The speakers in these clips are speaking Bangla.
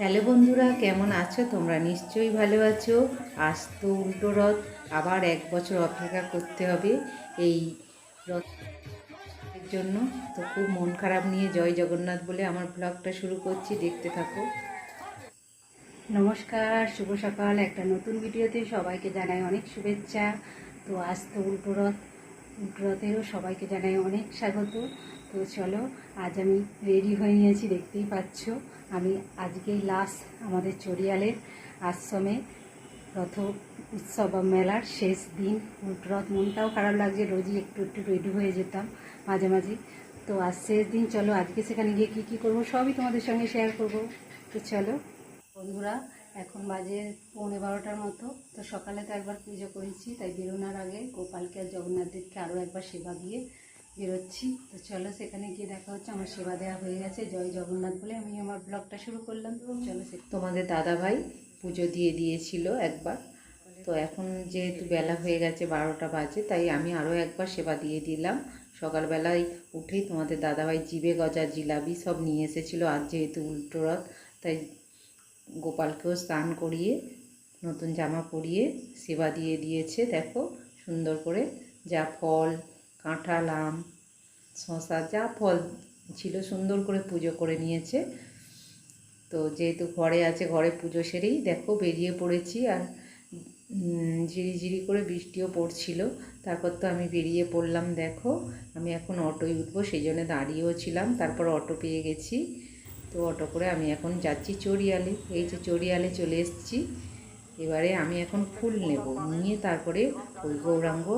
হ্যালো বন্ধুরা, কেমন আছো? তোমরা নিশ্চয়ই ভালো আছো। আজ তো উল্টো রথ, আবার এক বছর অপেক্ষা করতে হবে এই রথের জন্য। তো খুব মন খারাপ নিয়ে জয় জগন্নাথ বলে আমার ব্লগটা শুরু করছি, দেখতে থাকো। নমস্কার, শুভ সকাল। একটা নতুন ভিডিওতে সবাইকে জানাই অনেক শুভেচ্ছা। তো আজ তো উল্টো রথ, উল্টো রথেরও সবাইকে জানাই অনেক স্বাগত। তো চলো, আজ আমি রেডি হয়ে নিয়েছি দেখতেই পাচ্ছ। আমি আজকেই লাস্ট আমাদের চড়িয়ালের আশ্রমে রথ উৎসব মেলার শেষ দিন। রথ মনটাও খারাপ লাগছে, রোজই একটু একটু রেডি হয়ে যেতাম মাঝে মাঝে। তো আজ শেষ দিন, চলো আজকে সেখানে গিয়ে কী কী করব সবই তোমাদের সঙ্গে শেয়ার করব। তো চলো, বন্ধুরা, এখন বাজে পৌনে বারোটার মতো। তো সকালে তো একবার পুজো করেছি, তাই বেরোনোর আগে গোপালকে আর জগন্নাথ দেবকে আরও একবার সেবা দিয়ে বেরোচ্ছি তো চলো সেখানে গিয়ে দেখা হচ্ছে। আমার সেবা দেওয়া হয়ে গেছে। জয় জগন্নাথ বলে আমি আমার ব্লগটা শুরু করলাম। তো চলো সে তোমাদের দাদা ভাই পুজো দিয়ে দিয়েছিল একবার। তো এখন যেহেতু বেলা হয়ে গেছে বারোটা বাজে, তাই আমি আরও একবার সেবা দিয়ে দিলাম। সকালবেলায় উঠেই তোমাদের দাদাভাই জিবে গজা জিলাপি সব নিয়ে এসেছিল। আর যেহেতু উল্টো রথ, তাই গোপালকেও স্নান করিয়ে, নতুন জামা পরিয়ে সেবা দিয়ে দিয়েছে। দেখো সুন্দর করে যা ফল কাঁঠাল, আম শশা যা ফল ছিল সুন্দর করে পুজো করে নিয়েছে। তো যেহেতু ঘরে আছে, ঘরে পুজো সেরেই দেখো বেরিয়ে পড়েছি আর ঝিরিঝিরি করে বৃষ্টিও পড়ছিল। তারপর তো আমি বেরিয়ে পড়লাম, দেখো। আমি এখন অটোয় উঠবো সেই জন্য দাঁড়িয়েও ছিলাম, তারপর অটো পেয়ে গেছি। তো অটো করে আমি এখন যাচ্ছি চড়িয়ালে। এই যে চড়িয়ালে চলে এসেছি, এবারে আমি এখন ফুল নেব। নিয়ে তারপরে ওই গৌরাঙ্গ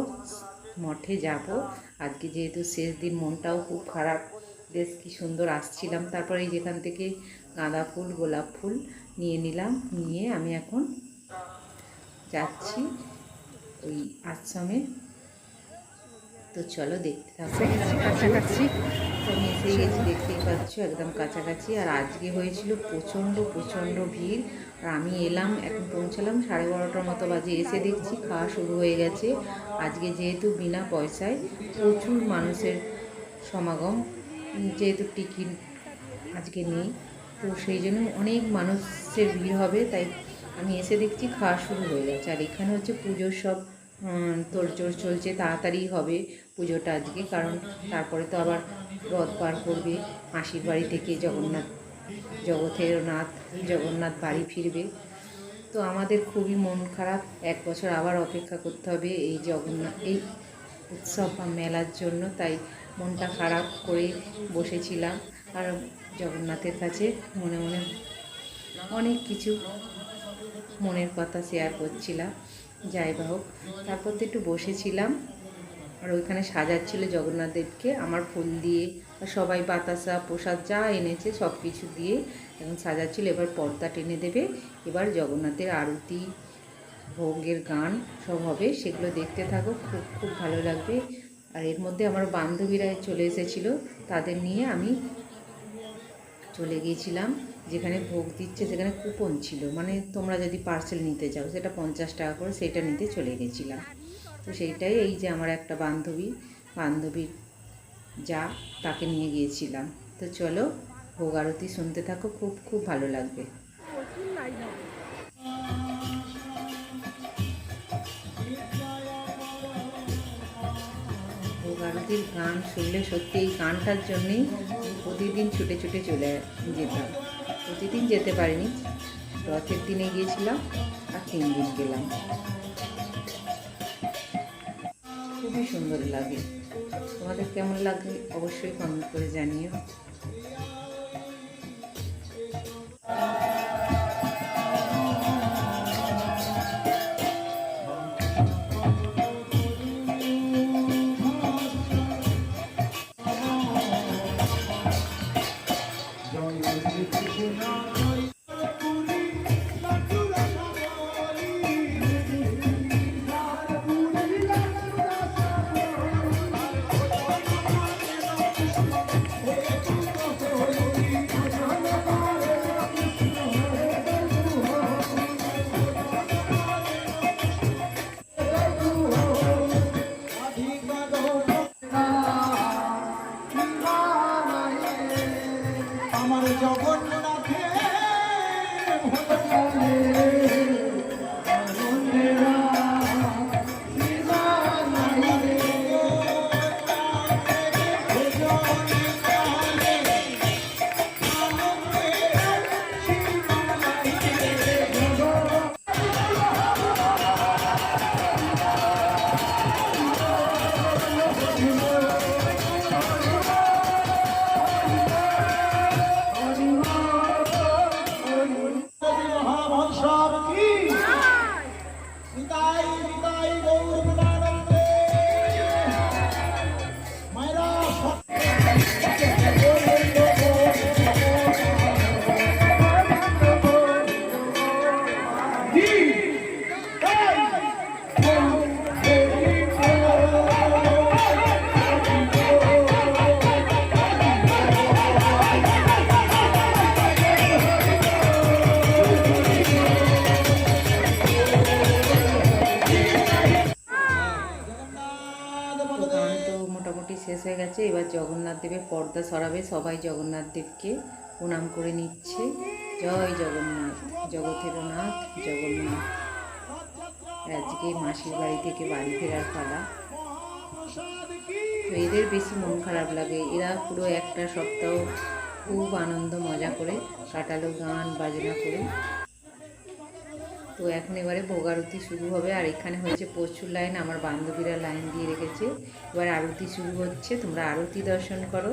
মঠে যাব। আজকে যেহেতু শেষ দিন, মনটাও খুব খারাপ। বেশ কি সুন্দর আসছিলাম। তারপরে যেখান থেকে গাঁদা ফুল, গোলাপ ফুল নিয়ে নিলাম। নিয়ে আমি এখন যাচ্ছি ওই আশ্রমে। তো চলো দেখতে থাকো। কাছাকাছি। আমি এসে গেছি দেখতেই পাচ্ছ, একদম কাছাকাছি। আর আজকে হয়েছিল প্রচণ্ড প্রচণ্ড ভিড়। আর আমি এলাম, এখন পৌঁছালাম, সাড়ে বারোটার মতো বাজে, এসে দেখছি খাওয়া শুরু হয়ে গেছে। আজকে যেহেতু বিনা পয়সায় প্রচুর মানুষের সমাগম, যেহেতু টিকিট আজকে নেই, তো সেই জন্য অনেক মানুষের ভিড় হবে, তাই আমি এসে দেখছি খাওয়া শুরু হয়ে গেছে। আর এখানে হচ্ছে পুজোর সব তোড়জোড় চলছে, তাড়াতাড়ি হবে পুজোটা আজকে, কারণ তারপরে তো আবার রথ পার করবে, মাসির বাড়ি থেকে জগন্নাথ জগতের নাথ জগন্নাথ বাড়ি ফিরবে। তো আমাদের খুবই মন খারাপ, এক বছর আবার অপেক্ষা করতে হবে এই জগন্নাথ, এই উৎসব বা মেলার জন্য, তাই মনটা খারাপ করে বসেছিলাম। আর জগন্নাথের কাছে মনে মনে অনেক কিছু মনের কথা শেয়ার করছিলাম। যাই বা হোক, তারপর তো একটু বসেছিলাম। আর ওইখানে সাজাচ্ছিল জগন্নাথ দেবকে আমার ফুল দিয়ে সবাই বাতাসা, প্রসাদ যা এনেছে সব কিছু দিয়ে এখন সাজাচ্ছিল। এবার পর্দা টেনে দেবে। এবার জগন্নাথের আরতি, ভোগের গান সব হবে। সেগুলো দেখতে থাকো, খুব খুব ভালো লাগবে। আর এর মধ্যে আমার বান্ধবীরা চলে এসেছিল। তাদের নিয়ে আমি চলে গিয়েছিলাম। যেখানে ভোগ দিচ্ছে, সেখানে কুপন ছিল। মানে তোমরা যদি পার্সেল নিতে চাও, সেটা পঞ্চাশ টাকা করে সেটা নিতে চলে গেছিলাম। তো সেইটাই এই যে আমার একটা বান্ধবী, বান্ধবীর যা তাকে নিয়ে গিয়েছিলাম। তো চলো, ভোগ আরতি শুনতে থাকো, খুব খুব ভালো লাগবে। ভোগ আরতির গান শুনলে সত্যি এই গানটার জন্যেই প্রতিদিন ছুটে ছুটে চলে যেতাম। প্রতিদিন যেতে পারিনি। রথের দিনে গিয়েছিলাম আর তিন দিন গেলাম। খুবই সুন্দর লাগে। তোমাদের কেমন লাগে অবশ্যই কমেন্ট করে জানিও। গেছে এবার জগন্নাথ দেবের পর্দা সরাবে সবাই জগন্নাথ দেবকে প্রণাম করে নিচ্ছে। জয় জগন্নাথ জগতের নাথ জগন্নাথ আজকে মাসির বাড়ি থেকে বাড়ি ফেরার পালা। তো এদের বেশি মন খারাপ লাগে। এরা পুরো একটা সপ্তাহ খুব আনন্দ মজা করে কাটালো গান বাজনা করে। তো এখন এবারে ভোগারতি শুরু হবে। আর এখানে হয়েছে প্রচুর লাইন, আমার বান্ধবীরা লাইন দিয়ে রেখেছে। এবার আরতি শুরু হচ্ছে, তোমরা আরতি দর্শন করো।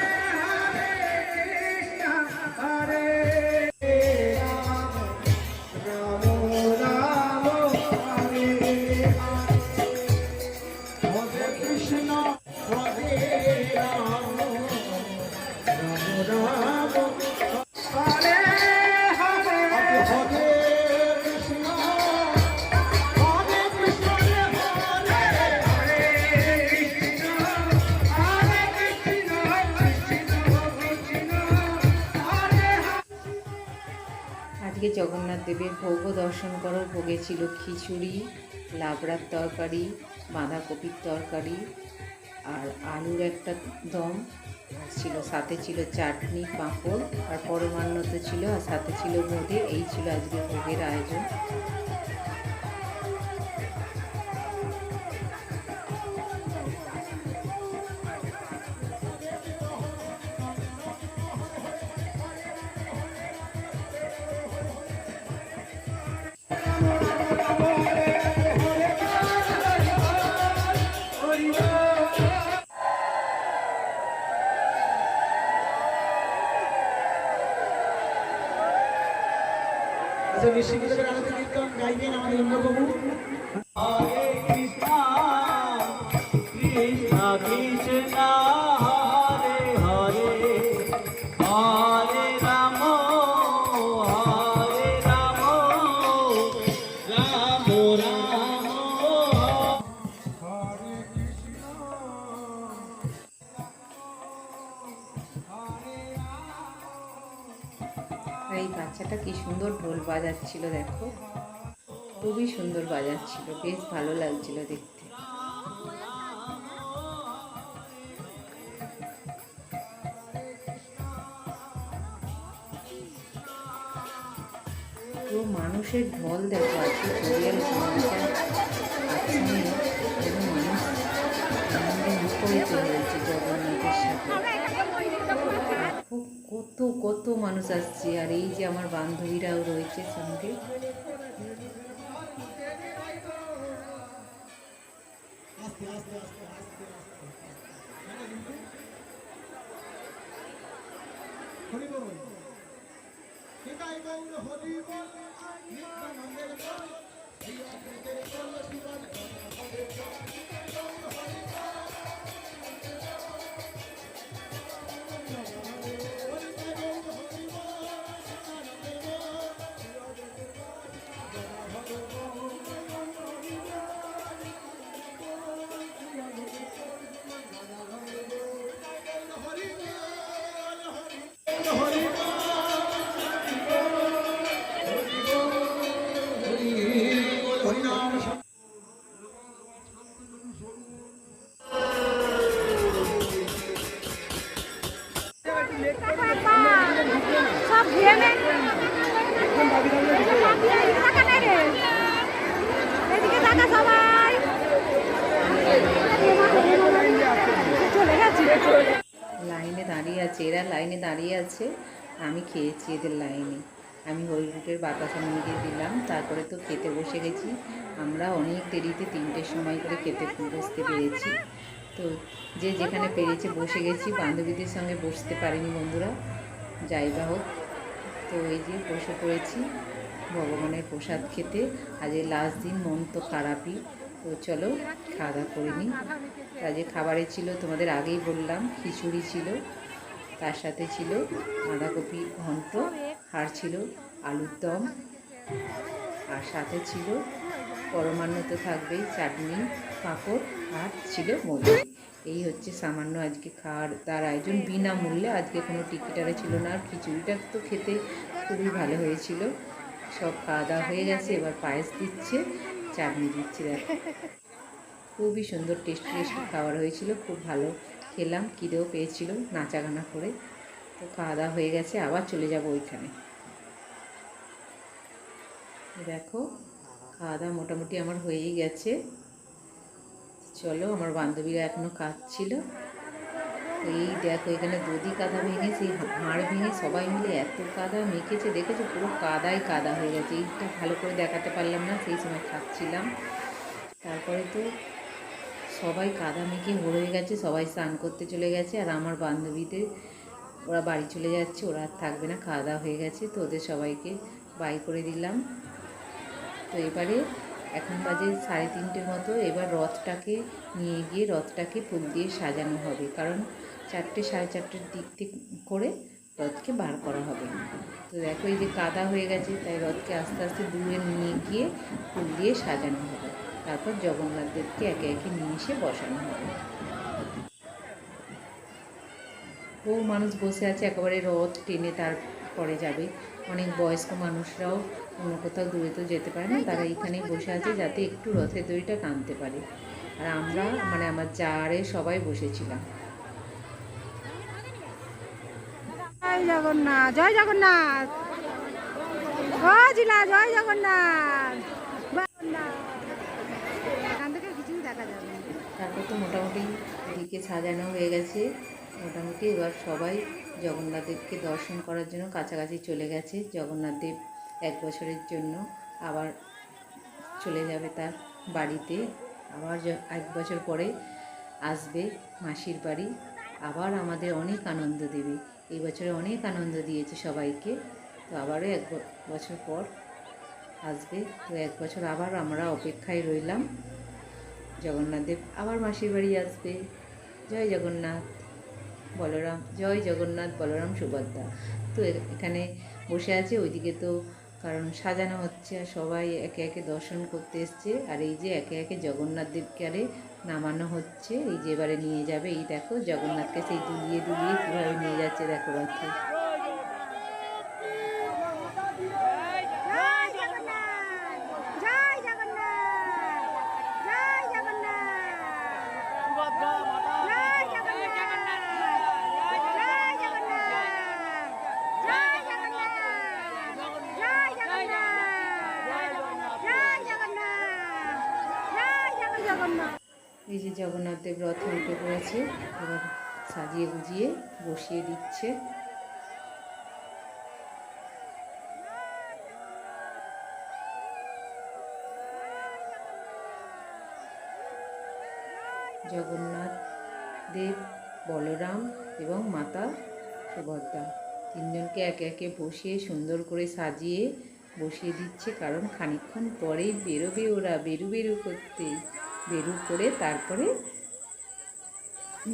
জগন্নাথ দেবের ভোগও দর্শন করো। ভোগে ছিল খিচুড়ি, লাবড়ার তরকারি, বাঁধাকপির তরকারি আর আলুর একটা দম। ছিল, সাথে ছিল চাটনি, পাঁপড় আর পরমান্ন তো ছিল আর সাথে ছিল বোঁদে এই ছিল আজকে ভোগের আয়োজন। আর এই বাচ্চাটা কি সুন্দর ঢোল বাজাচ্ছিল, দেখো। খুবই সুন্দর বাজাচ্ছিল, বেশ ভালো লাগছিল দেখতে। তো মানুষের ঢল দেখো, আজকে মানুষ জগন্নাথের সাথে। কত মানুষ আসছে আর এই যে আমার বান্ধবীরাও রয়েছে সঙ্গে আছে আমি খেয়েছি এদের লাইনে। আমি হরিরুটের বাতাসা নিয়ে দিলাম, তারপরে তো খেতে বসে গেছি। আমরা অনেক দেরিতে তিনটের সময় করে খেতে বসতে পেরেছি। তো যে যেখানে পেরেছে বসে গেছি, বান্ধবীদের সঙ্গে বসতে পারিনি বন্ধুরা। যাই বা হোক, তো এই যে বসে পড়েছি, ভগবানের প্রসাদ খেতে। আজ লাস্ট দিন মন তো খারাপই। তো চলো খাওয়া দাওয়া করে নিই। আজকে খাবারে ছিল তোমাদের আগেই বললাম, খিচুড়ি ছিল। তার সাথে ছিল বাঁধাকপি ঘন্ট আর ছিল আলুর দম, আর সাথে ছিল পরমান্ন তো থাকবেই, চাটনি, পাঁপড়, আর ছিল মুড়ি। এই হচ্ছে সামান্য আজকে খাওয়ার, তার আয়োজন বিনামূল্যে। আজকে কোনো টিকিটারে ছিল না, আর খিচুড়িটা তো খেতে খুবই ভালো হয়েছিল। সব খাওয়া দাওয়া হয়ে গেছে, এবার পায়েস দিচ্ছে, চাটনি দিচ্ছে। দেখো, খুবই সুন্দর, টেস্টি টেস্টি খাবার হয়েছিল, খুব ভালো খেলাম, খিদেও পেয়েছিল নাচা গানা করে। তো খাওয়া হয়ে গেছে, আবার চলে যাব ওইখানে। দেখো, খাওয়া মোটামুটি আমার হয়েই গেছে। চলো, আমার বান্ধবীরা এখনও কাঁদছিল এই দেখো, এখানে দধি কাদা ভেঙে, সেই হাড় ভেঙে সবাই মিলে এত কাদা মেখেছে। দেখেছ, পুরো কাদাই কাদা হয়ে গেছে। এইটা ভালো করে দেখাতে পারলাম না, সেই সময় খাচ্ছিলাম। তারপরে তো সবাই কাদা মেখে হয়ে গেছে, সবাই স্নান করতে চলে গেছে, আর আমার বান্ধবীদের ওরা বাড়ি চলে যাচ্ছে, ওরা আর থাকবে না খাওয়া হয়ে গেছে, তো ওদের সবাইকে বাই করে দিলাম। তো এবারে এখন বাজে সাড়ে তিনটের মতো, এবার রথটাকে নিয়ে গিয়ে রথটাকে ফুল দিয়ে সাজানো হবে, কারণ চারটে, সাড়ে চারটের দিক থেকে করে রথকে বার করা হবে। তো দেখো এই যে কাদা হয়ে গেছে, তাই রথকে আস্তে আস্তে দূরে নিয়ে গিয়ে ফুল দিয়ে সাজানো হবে। তারপর জগন্নাথ দেবকে একে একে নিয়ে এসে বসানো হবে বহু মানুষ বসে আছে, একেবারে রথ টেনে তারপরে যাবে। অনেক বয়স্ক মানুষরাও অন্য কোথাও দূরে তো যেতে পারে না, তারা এখানেই বসে আছে যাতে একটু রথের দড়িটা টানতে পারে। আর আমরা মানে আমার জারে সবাই বসেছিলাম। জয় জগন্নাথ জয় জগন্নাথ। ও জয় জগন্নাথ। জগন্নাথ। এখান থেকে কিছুই দেখা যাবে না তারপর তো মোটামুটি দিকে সাজানো হয়ে গেছে। মোটামুটি এবার সবাই জগন্নাথদেবকে দর্শন করার জন্য কাছাকাছি চলে গেছে। জগন্নাথ দেব এক বছরের জন্য আবার চলে যাবে তার বাড়িতে। আবার এক বছর পরে আসবে মাসির বাড়ি। আবার আমাদের অনেক আনন্দ দেবে। এই বছরে অনেক আনন্দ দিয়েছে সবাইকে। তো আবারও এক বছর পর আসবে। তো এক বছর আবার আমরা অপেক্ষায় রইলাম। জগন্নাথ দেব আবার মাসির বাড়ি আসবে। জয় জগন্নাথ বলরাম, জয় জগন্নাথ বলরাম সুভদ্রা। তো এখানে বসে আছে, ওইদিকে তো কারণ সাজানো হচ্ছে আর সবাই একে একে দর্শন করতে এসছে। আর এই যে একে একে জগন্নাথ দেবকে আরে নামানো হচ্ছে, এই যে এবারে নিয়ে যাবে। এই দেখো জগন্নাথকে সেই দুলিয়ে দুলিয়ে কীভাবে নিয়ে যাচ্ছে, দেখো রথে বসিয়ে দিচ্ছে। জগন্নাথ দেব, বলরাম এবং মাতা সুভদ্রা তিনজনকে একে একে বসিয়ে সুন্দর করে সাজিয়ে বসিয়ে দিচ্ছে, কারণ খানিকক্ষণ পরেই বেরোবে ওরা, বেরু বেরু করতে, বেরু করে তারপরে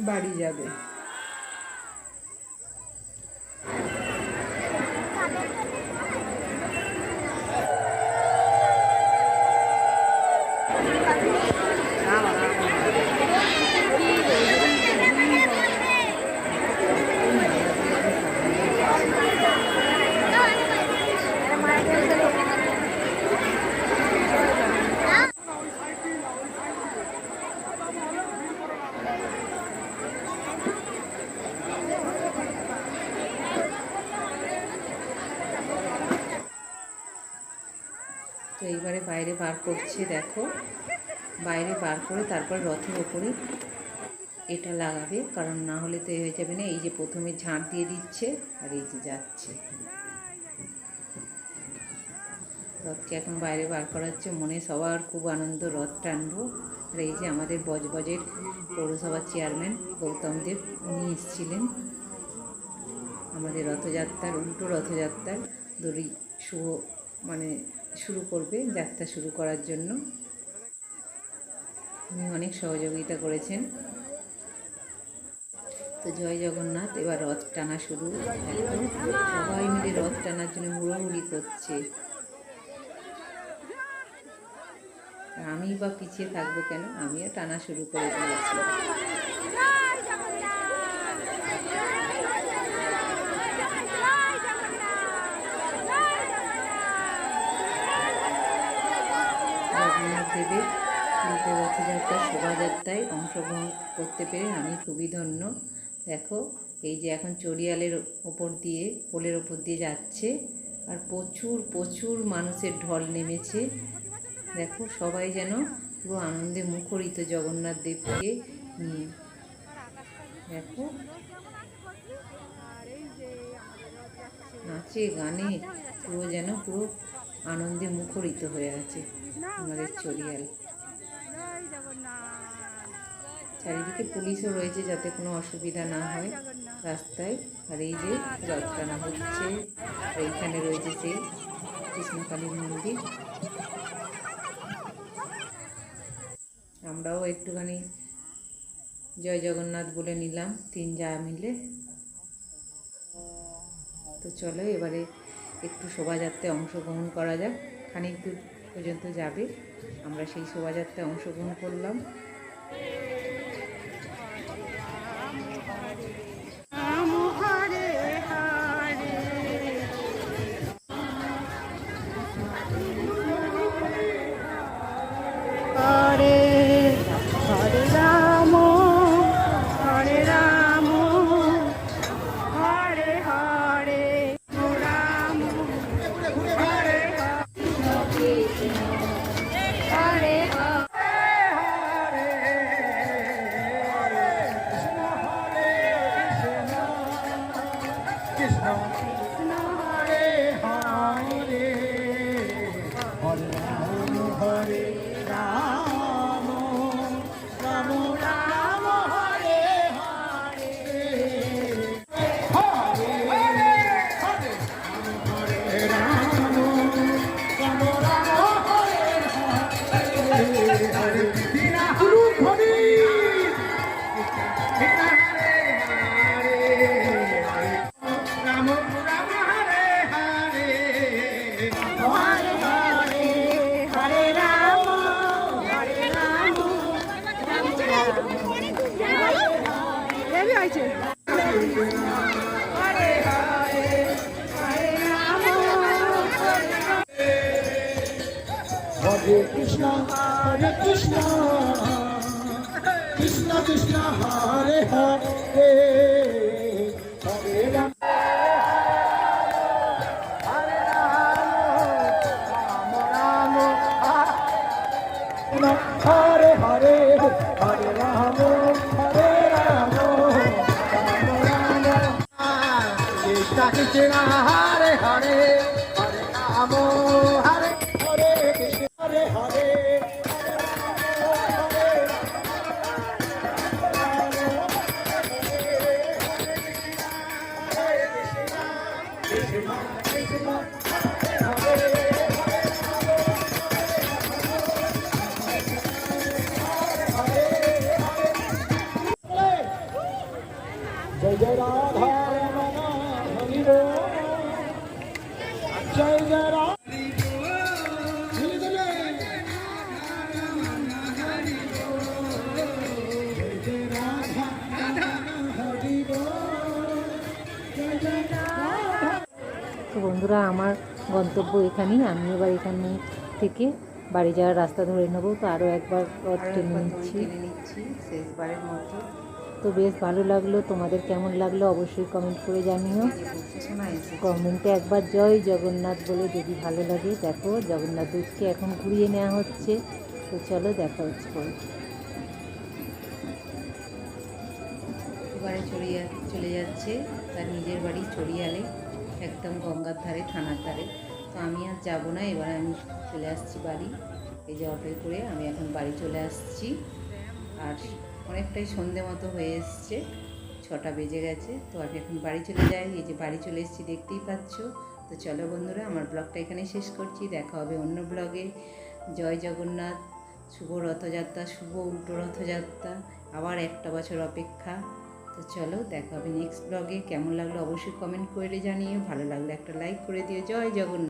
বাড়ি যাবে। করছে, দেখো। বাইরে বার করে তারপর রথের ওপরে এটা লাগাবে, কারণ না হলে তো হয়ে যাবে না। এই যে প্রথমে ঝাঁট দিয়ে দিচ্ছে, আর এই যে যাচ্ছে। রথকে এখন বাইরে বার করা হচ্ছে মনে সবার খুব আনন্দ রথ টানবো। আর এই যে আমাদের বজবজের পৌরসভার চেয়ারম্যান গৌতম দেব, উনি এসেছিলেন। আমাদের রথযাত্রার, উল্টো রথযাত্রার দড়ি শুভ মানে শুরু করবে, যাত্রা শুরু করার জন্য। উনি অনেক সহযোগিতা করেছেন। তো জয় জগন্নাথ, এবার রথ টানা শুরু। সবাই মিলে রথ টানার জন্য হুড়োহুড়ি করছে। আমি বা পিছিয়ে থাকব কেন? আমিও টানা শুরু করে দিয়েছি। দেবের উল্টো রথযাত্রা শোভাযাত্রায় অংশগ্রহণ করতে পেরে আমি খুবই ধন্য। দেখো, এই যে এখন চড়িয়ালের ওপর দিয়ে, পোলের ওপর দিয়ে যাচ্ছে আর প্রচুর প্রচুর মানুষের ঢল নেমেছে। দেখো, সবাই যেন পুরো আনন্দে মুখরিত জগন্নাথ দেবকে নিয়ে। দেখো। নাচে, গানে পুরো যেন পুরো আনন্দে মুখরিত হয়ে আছে। আমাদের চড়িয়াল। চারিদিকে পুলিশও রয়েছে যাতে কোনো অসুবিধা না হয় রাস্তায়। আর এই যে টানা হচ্ছে, আর এইখানে রয়েছে সেই কৃষ্ণকালীর মন্দির। আমরাও একটুখানি জয় জগন্নাথ বলে নিলাম, তিন যা মিলে। তো চলো এবারে একটু শোভাযাত্রায় অংশগ্রহণ করা যাক। খানিক দূর পর্যন্ত যাবে। আমরা সেই শোভাযাত্রায় অংশগ্রহণ করলাম। কৃষ্ণ কৃষ্ণ হরে হরে হরে রাম হরে হরে কৃষ্ণ হরে হরে হরে রাম বন্ধুরা আমার গন্তব্য এখানেই। আমি এবার এখানে থেকে বাড়ি যাওয়ার রাস্তা ধরে নেব। তো আরও একবার রথ টেনে নিচ্ছি। নিচ্ছি শেষবারের মতো। তো বেশ ভালো লাগল। তোমাদের কেমন লাগল অবশ্যই কমেন্ট করে জানিও। কমেন্টে একবার জয় জগন্নাথ বলে যদি ভালো লাগে দেখো জগন্নাথ দেবকে এখন ঘুরিয়ে নেওয়া হচ্ছে। তো চলো দেখা হচ্ছে পরে। এবারে চড়িয়ে চলে যাচ্ছে তার নিজের বাড়ি চড়িয়ালে। একদম গঙ্গার ধারে, থানার ধারে। তো আমি আর যাব না, এবার আমি চলে আসছি বাড়ি। এই যে অটোয় করে আমি এখন বাড়ি চলে আসছি। আর অনেকটাই সন্ধে মতো হয়ে এসছে, ছটা বেজে গেছে। তো আমি এখন বাড়ি চলে যাই। এই যে বাড়ি চলে এসেছি, দেখতেই পাচ্ছ। তো চলো বন্ধুরা, আমার ব্লগটা এখানে শেষ করছি। দেখা হবে অন্য ব্লগে। জয় জগন্নাথ। শুভ রথযাত্রা, শুভ উল্টো রথযাত্রা। আবার একটা বছর অপেক্ষা। তো চলো দেখা হবে নেক্সট ব্লগে কেমন লাগল অবশ্যই কমেন্ট করে জানিয়ে ভালো লাগলে একটা লাইক করে দিও। জয় জগন্নাথ।